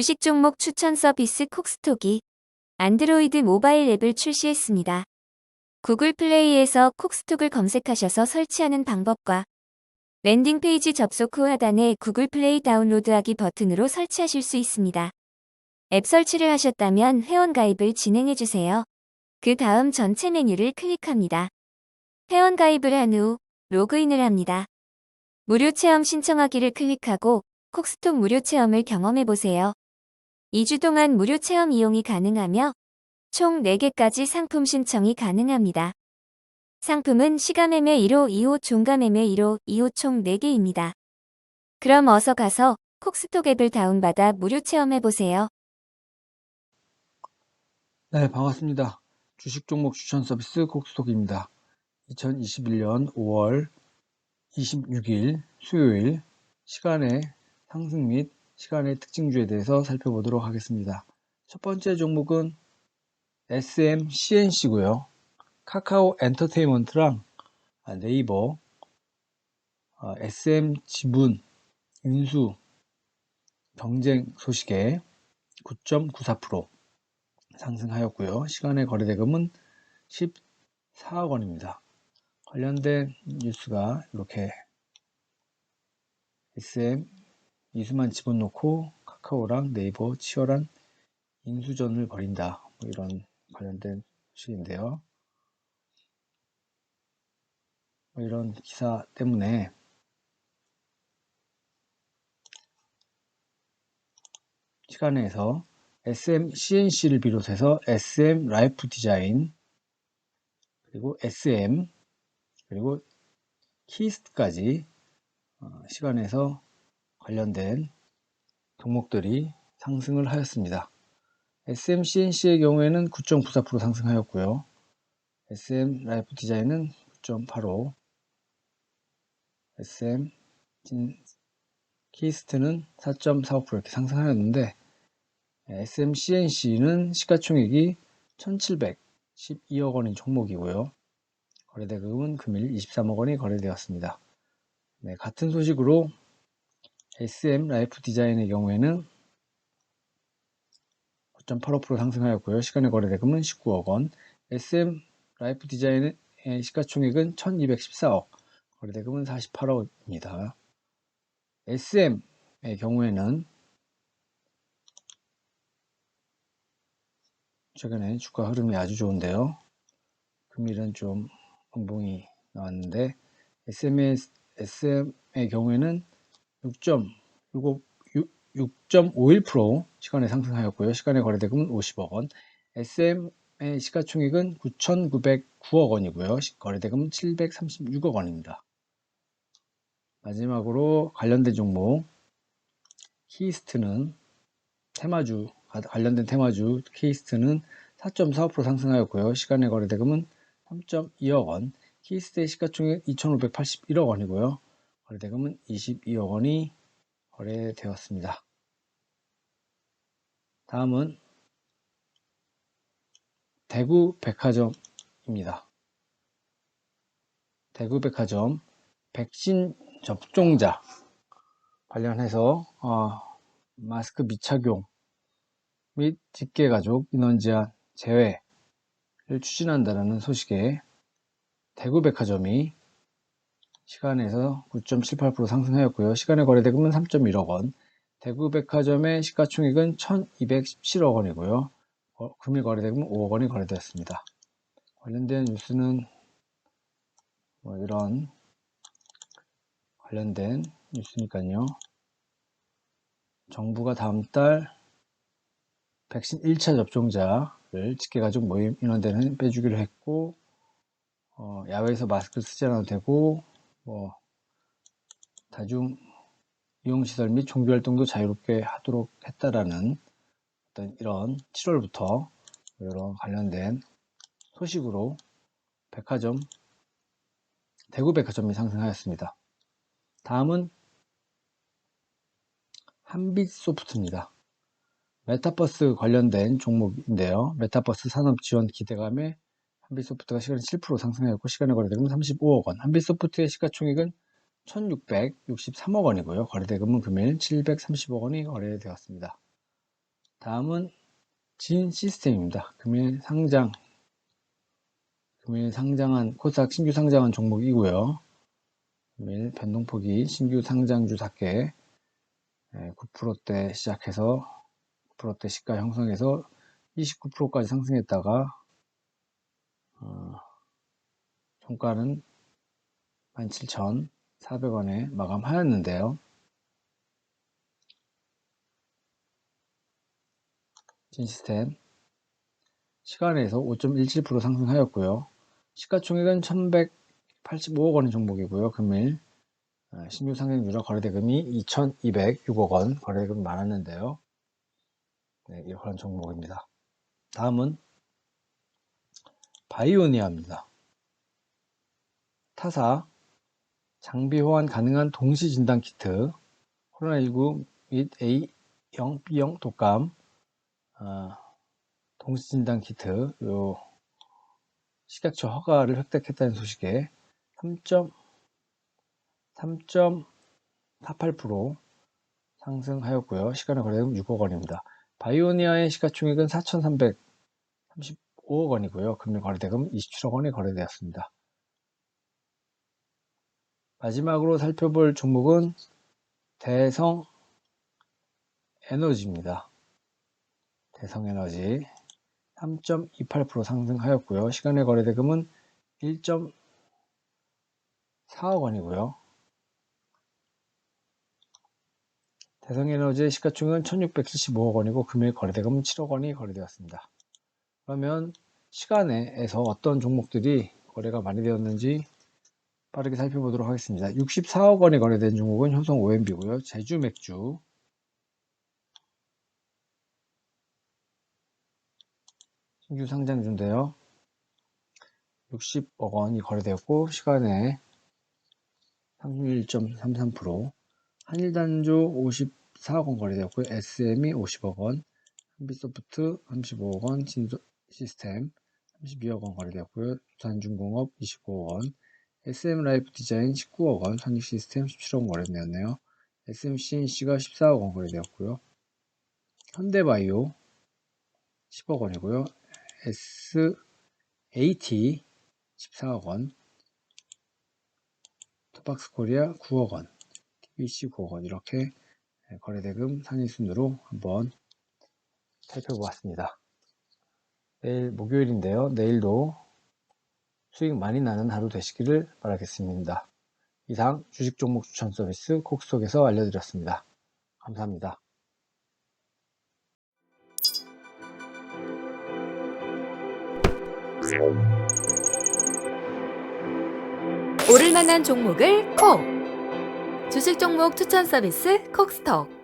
주식 종목 추천 서비스 콕스톡이 안드로이드 모바일 앱을 출시했습니다. 구글 플레이에서 콕스톡을 검색하셔서 설치하는 방법과 랜딩 페이지 접속 후 하단에 구글 플레이 다운로드하기 버튼으로 설치하실 수 있습니다. 앱 설치를 하셨다면 회원 가입을 진행해 주세요. 그 다음 전체 메뉴를 클릭합니다. 회원 가입을 한 후 로그인을 합니다. 무료 체험 신청하기를 클릭하고 콕스톡 무료 체험을 경험해 보세요. 2주 동안 무료 체험 이용이 가능하며 총 4개까지 상품 신청이 가능합니다. 상품은 시가매매 1호, 2호, 종가매매 1호, 2호 총 4개입니다. 그럼 어서 가서 콕스톡 앱을 다운받아 무료 체험해보세요. 네, 반갑습니다. 주식 종목 추천 서비스 콕스톡입니다. 2021년 5월 26일 수요일 시간의 상승 및 시간의 특징주에 대해서 살펴보도록 하겠습니다. 첫 번째 종목은 SMCNC고요. 카카오 엔터테인먼트랑 네이버 SM 지분 인수 경쟁 소식에 9.94% 상승하였고요. 시간의 거래대금은 14억 원입니다. 관련된 뉴스가 이렇게 SM 이수만 집어넣고 카카오랑 네이버 치열한 인수전을 벌인다. 뭐 이런 관련된 소식인데요. 뭐 이런 기사 때문에 시간에서 SM CNC를 비롯해서 SM 라이프 디자인 그리고 SM 그리고 키스트까지 어, 시간에서 관련된 종목들이 상승을 하였습니다. SM CNC의 경우에는 9.94% 상승하였고요. SM 라이프 디자인은 9.85 SM 키스트는 4.45% 이렇게 상승하였는데 SMCNC는 시가총액이 1712억 원인 종목이고요. 거래대금은 금일 23억 원이 거래되었습니다. 네, 같은 소식으로 SM 라이프 디자인의 경우에는 9.85% 상승하였고요. 시간의 거래대금은 19억 원. SM 라이프 디자인의 시가총액은 1214억, 거래대금은 48억입니다. SM의 경우에는 최근에 주가 흐름이 아주 좋은데요. 금일은 좀 봉봉이 나왔는데 SM의, SM의 경우에는 6.51% 시간에 상승하였고요. 시간의 거래대금은 50억 원. SM의 시가총액은 9,909억 원이고요. 거래대금은 736억 원입니다. 마지막으로 관련된 종목 키스트는 테마주 관련된 테마주 케이스트는 4.45% 상승하였고요. 시간의 거래대금은 3.2억 원, 키스트의 시가총액 2,581억 원이고요. 거래대금은 22억 원이 거래되었습니다. 다음은 대구 백화점입니다. 대구 백화점 백신 접종자 관련해서 어, 마스크 미착용 및 직계 가족 인원 제한 제외를 추진한다는 소식에 대구 백화점이 시간에서 9.78% 상승하였고요. 시간의 거래대금은 3.1억 원, 대구백화점의 시가총액은 1217억 원이고요. 어, 금일 거래대금은 5억 원이 거래되었습니다. 관련된 뉴스는 뭐 이런 관련된 뉴스니까요. 정부가 다음 달 백신 1차 접종자를 직계가족 모임 인원대는 빼주기로 했고 어, 야외에서 마스크 쓰지 않아도 되고 뭐 다중 이용시설 및 종교활동도 자유롭게 하도록 했다라는 어떤 이런 7월부터 이런 관련된 소식으로 백화점 대구 백화점이 상승하였습니다. 다음은 한빛소프트입니다. 메타버스 관련된 종목인데요. 메타버스 산업 지원 기대감에 한빛소프트가 시간에 7% 상승하였고 시간의 거래대금은 35억 원. 한빛소프트의 시가총액은 1663억 원이고요. 거래대금은 금일 730억 원이 거래되었습니다. 다음은 진 시스템입니다. 금일 상장, 금일 상장한, 코스닥 신규 상장한 종목이고요. 금일 변동폭이 신규 상장주 4개, 9%대 시작해서 9%대 시가 형성해서 29%까지 상승했다가, 어, 종가는 17,400원에 마감하였는데요. 진시스템 시간에서 5.17% 상승하였고요. 시가총액은 1185억 원의 종목이고요. 금일 어, 신규 상장주라 거래대금이 2206억 원 거래대금 많았는데요. 네, 이런 종목입니다. 다음은 바이오니아입니다. 타사 장비 호환 가능한 동시 진단 키트 코로나19 및 A형, B형 독감 아, 동시 진단 키트 요 식약처 허가를 획득했다는 소식에 3.3.48% 상승하였고요. 시간의 거래액은 6억 원입니다. 바이오니아의 시가총액은 4,335억 원이고요. 금일 거래대금 27억 원이 거래되었습니다. 마지막으로 살펴볼 종목은 대성 에너지입니다. 대성 에너지 3.28% 상승하였고요. 시간의 거래대금은 1.4억 원이고요. 대성에너지의 시가총액은 1675억 원이고 금일 거래대금은 7억 원이 거래되었습니다. 그러면 시간에서 어떤 종목들이 거래가 많이 되었는지 빠르게 살펴보도록 하겠습니다. 64억 원이 거래된 종목은 효성 OMB고요. 제주 맥주 신규 상장주인데요. 60억 원이 거래되었고 시간에 31.33% 한일단조 54억 원 거래되었고 SM이 50억 원 한빛소프트 35억 원 진 시스템 32억 원 거래되었고요. 두산중공업 25억 원 SM라이프 디자인 19억 원 산익시스템 17억 원 거래되었네요. SMCNC가 14억 원 거래되었고요. 현대바이오 10억 원이고요. SAT 14억 원, 토박스 코리아 9억 원, TBC 9억 원 이렇게 거래대금 상위 순으로 한번 살펴보았습니다. 내일 목요일인데요. 내일도 수익 많이 나는 하루 되시기를 바라겠습니다. 이상 주식 종목 추천 서비스 콕스톡에서 알려드렸습니다. 감사합니다. 오를 만한 종목을 콕! 주식 종목 추천 서비스 콕스톡